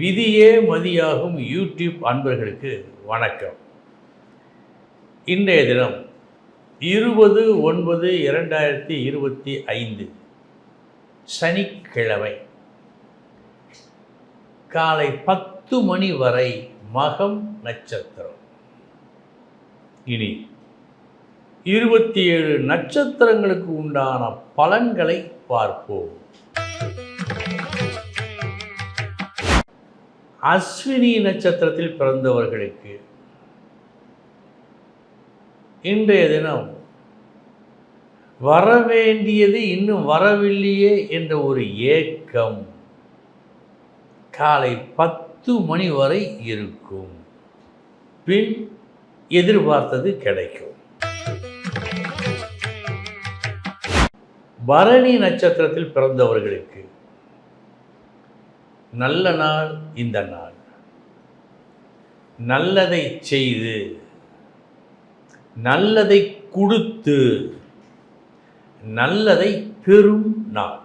விதியே மதியாகும் யூடியூப் அன்பர்களுக்கு வணக்கம். இன்றைய தினம் இருபது ஒன்பது இரண்டாயிரத்தி இருபத்தி ஐந்து சனிக்கிழமை. காலை பத்து மணி வரை மகம் நட்சத்திரம். இனி இருபத்தி ஏழு நட்சத்திரங்களுக்கு உண்டான பலன்களை பார்ப்போம். அஸ்வினி நட்சத்திரத்தில் பிறந்தவர்களுக்கு இன்றைய தினம் வரவேண்டியது இன்னும் வரவில்லையே என்ற ஒரு ஏக்கம் காலை பத்து மணி வரை இருக்கும். பின் எதிர்பார்த்தது கிடைக்கும். பரணி நட்சத்திரத்தில் பிறந்தவர்களுக்கு நல்ல நாள் இந்த நாள். நல்லதை செய்து நல்லதை கொடுத்து நல்லதை பெறும் நாள்.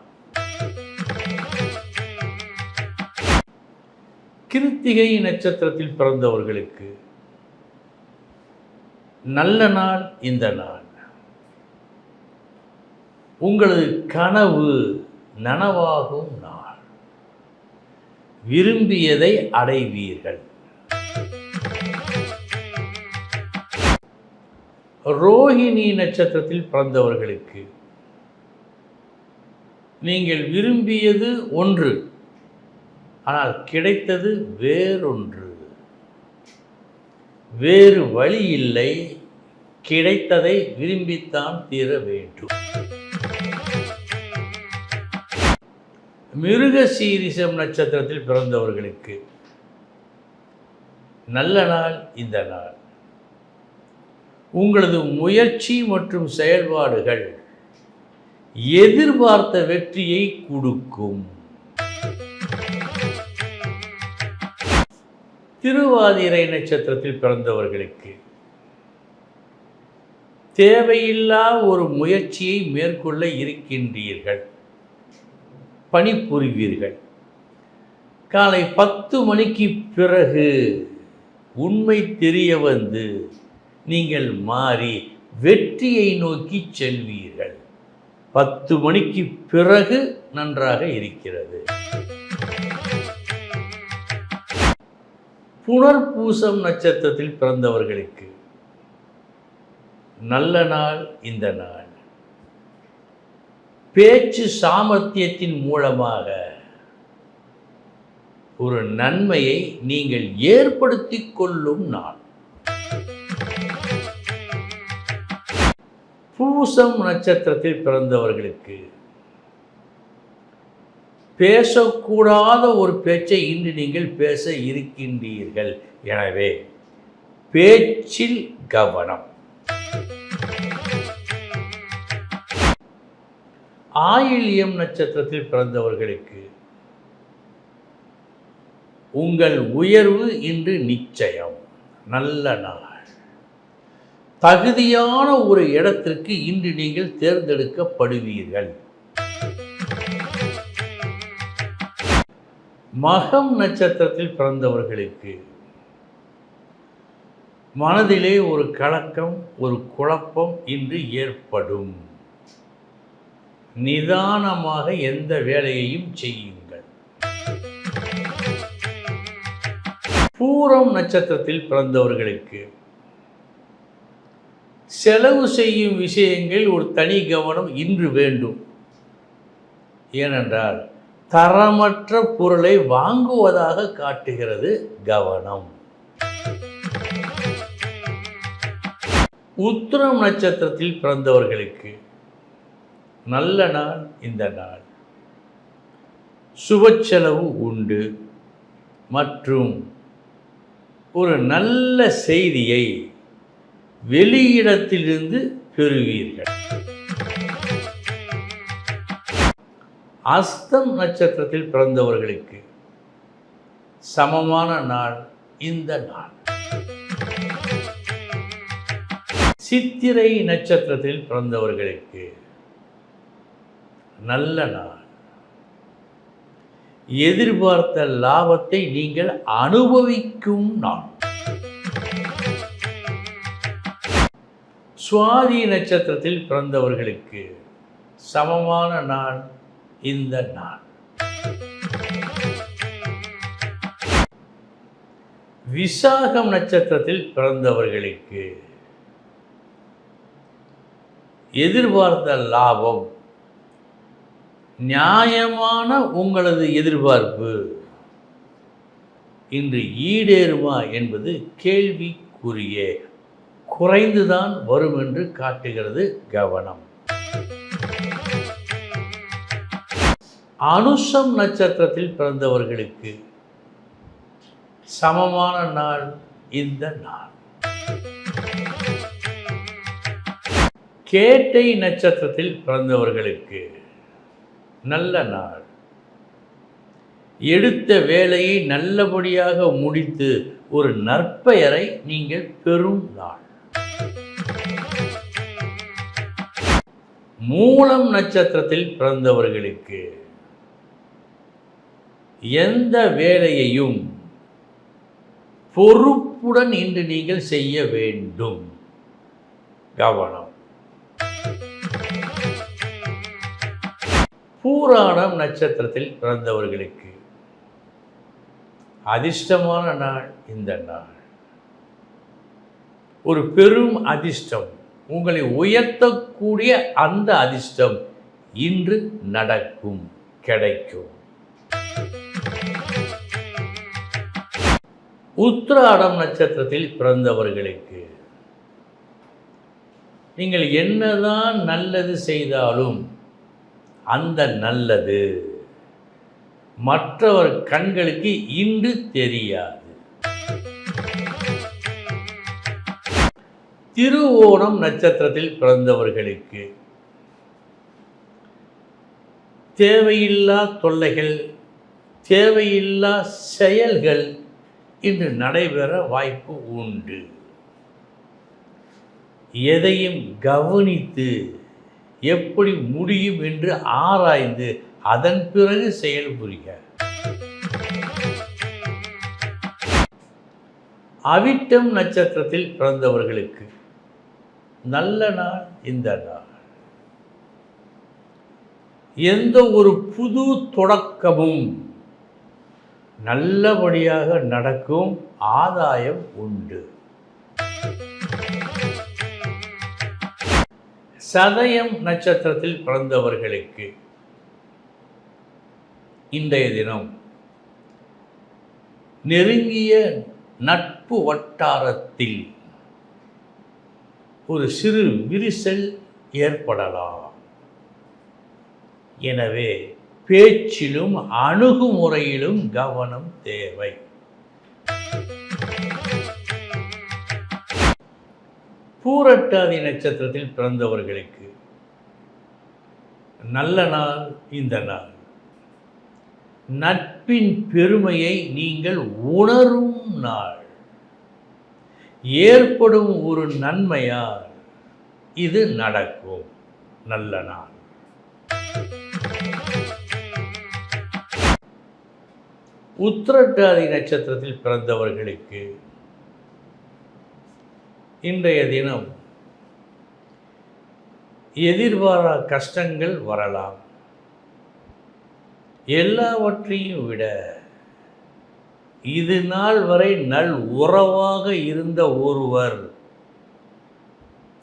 கிருத்திகை நட்சத்திரத்தில் பிறந்தவர்களுக்கு நல்ல நாள் இந்த நாள். உங்களது கனவு நனவாகும் நாள். விரும்பியதை அடைவீர்கள். ரோஹிணி நட்சத்திரத்தில் பிறந்தவர்களுக்கு நீங்கள் விரும்பியது ஒன்று ஆனால் கிடைத்தது வேறொன்று. வேறு வழி இல்லை கிடைத்ததை விரும்பித்தான் தீர வேண்டும். மிருக சீரிசம் நட்சத்திரத்தில் பிறந்தவர்களுக்கு நல்ல நாள் இந்த நாள். உங்களது முயற்சி மற்றும் செயல்பாடுகள் எதிர்பார்த்த வெற்றியை கொடுக்கும். திருவாதிரை நட்சத்திரத்தில் பிறந்தவர்களுக்கு தேவையில்லா ஒரு முயற்சியை மேற்கொள்ள இருக்கின்றீர்கள். பணிபுரிவீர்கள். காலை பத்து மணிக்கு பிறகு உண்மை தெரிய வந்து நீங்கள் மாறி வெற்றியை நோக்கி செல்வீர்கள். பத்து மணிக்கு பிறகு நன்றாக இருக்கிறது. புனர்பூசம் நட்சத்திரத்தில் பிறந்தவர்களுக்கு நல்ல நாள் இந்த நாள். பேச்சு சாமர்த்தியத்தின் மூலமாக ஒரு நன்மையை நீங்கள் ஏற்படுத்தி கொள்ளும் நாள். பூசம் நட்சத்திரத்தில் பிறந்தவர்களுக்கு பேசக்கூடாத ஒரு பேச்சை இன்று நீங்கள் பேச இருக்கின்றீர்கள். எனவே பேச்சில் கவனம். ஆயில்யம் நட்சத்திரத்தில் பிறந்தவர்களுக்கு உங்கள் உயர்வு இன்று நிச்சயம். நல்ல நாள். தகுதியான ஒரு இடத்திற்கு இன்று நீங்கள் தேர்ந்தெடுக்கப்படுவீர்கள். மகம் நட்சத்திரத்தில் பிறந்தவர்களுக்கு மனதிலே ஒரு கலக்கம் ஒரு குழப்பம் இன்று ஏற்படும். நிதானமாக எந்த வேலையையும் செய்யுங்கள். பூரம் நட்சத்திரத்தில் பிறந்தவர்களுக்கு செலவு செய்யும் விஷயங்கள் ஒரு தனி கவனம் இன்று வேண்டும். ஏனென்றால் தரமற்ற பொருளை வாங்குவதாக காட்டுகிறது கவனம். உத்திரம் நட்சத்திரத்தில் பிறந்தவர்களுக்கு நல்ல நாள் இந்த நாள். சுபச்செலவு உண்டு. மற்றும் ஒரு நல்ல செய்தியை வெளியிடத்திலிருந்து பெறுவீர்கள். அஸ்தம் நட்சத்திரத்தில் பிறந்தவர்களுக்கு சமமான நாள் இந்த நாள். சித்திரை நட்சத்திரத்தில் பிறந்தவர்களுக்கு நல்ல நாள். எதிர்பார்த்த லாபத்தை நீங்கள் அனுபவிக்கும் நாள். சுவாதி நட்சத்திரத்தில் பிறந்தவர்களுக்கு சமமான நாள் இந்த நாள். விசாகம் நட்சத்திரத்தில் பிறந்தவர்களுக்கு எதிர்பார்த்த லாபம் நியாயமான உங்களது எதிர்பார்ப்பு. இன்று ஈடேறுமா என்பது கேள்விக்குரிய குறைந்துதான் வரும் என்று காட்டுகிறது கவனம். அனுஷம் நட்சத்திரத்தில் பிறந்தவர்களுக்கு சமமான நாள் இந்த நாள். கேட்டை நட்சத்திரத்தில் பிறந்தவர்களுக்கு நல்ல நாள். எடுத்த வேலையை நல்லபடியாக முடித்து ஒரு நற்பெயரை நீங்கள் பெறும் நாள். மூலம் நட்சத்திரத்தில் பிறந்தவர்களுக்கு எந்த வேலையையும் பொறுப்புடன் இன்று நீங்கள் செய்ய வேண்டும். கவனம். பூராடம் நட்சத்திரத்தில் பிறந்தவர்களுக்கு அதிர்ஷ்டமான நாள் இந்த நாள். ஒரு பெரும் அதிர்ஷ்டம் உங்களை உயர்த்தக்கூடிய அந்த அதிர்ஷ்டம் இன்று நடக்கும் கிடைக்கும். உத்திராடம் நட்சத்திரத்தில் பிறந்தவர்களுக்கு நீங்கள் என்னதான் நல்லது செய்தாலும் அந்த நல்லது. மற்றவர் கண்களுக்கு இன்று தெரியாது. திருவோணம் நட்சத்திரத்தில் பிறந்தவர்களுக்கு தேவையில்லா தொல்லைகள் தேவையில்லா செயல்கள் இன்று நடைபெற வாய்ப்பு உண்டு. எதையும் கவனித்து எப்படி முடியும் என்று ஆராய்ந்து அதன் பிறகு செயல் புரிக. அவிட்டம் நட்சத்திரத்தில் பிறந்தவர்களுக்கு நல்ல நாள் இந்த நாள். எந்த ஒரு புது தொடக்கமும் நல்லபடியாக நடக்கும் ஆதாயம் உண்டு. சதயம் நட்சத்திரத்தில் பிறந்தவர்களுக்கு இன்றைய தினம் நெருங்கிய நட்பு வட்டாரத்தில் ஒரு சிறு விரிசல் ஏற்படலாம். எனவே பேச்சிலும் அணுகுமுறையிலும் கவனம் தேவை. பூரட்டாதி நட்சத்திரத்தில் பிறந்தவர்களுக்கு நல்ல நாள் இந்த நாள். நட்பின் பெருமையை நீங்கள் உணரும் நாள். ஏற்படும் ஒரு நன்மையால் இது நடக்கும். நல்ல நாள். உத்திரட்டாதி நட்சத்திரத்தில் பிறந்தவர்களுக்கு இன்றைய தினம் எதிர்பாரா கஷ்டங்கள் வரலாம். எல்லாவற்றையும் விட இது நாள் வரை நல் உறவாக இருந்த ஒருவர்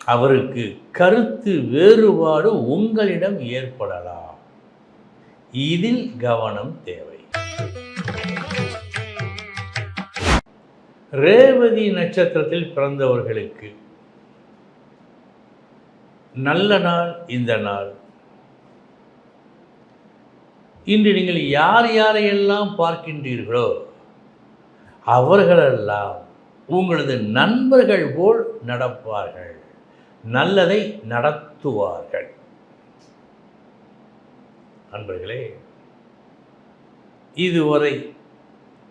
அவருக்கு கருத்து வேறுபாடு உங்களிடம் ஏற்படலாம். இதில் கவனம் தேவை. ரேவதி நட்சத்திரத்தில் பிறந்தவர்களுக்கு நல்ல நாள் இந்த நாள். இன்று நீங்கள் யார் யாரையெல்லாம் பார்க்கின்றீர்களோ அவர்களெல்லாம் உங்களது நண்பர்கள் போல் நடப்பார்கள் நல்லதை நடத்துவார்கள். நண்பர்களே இதுவரை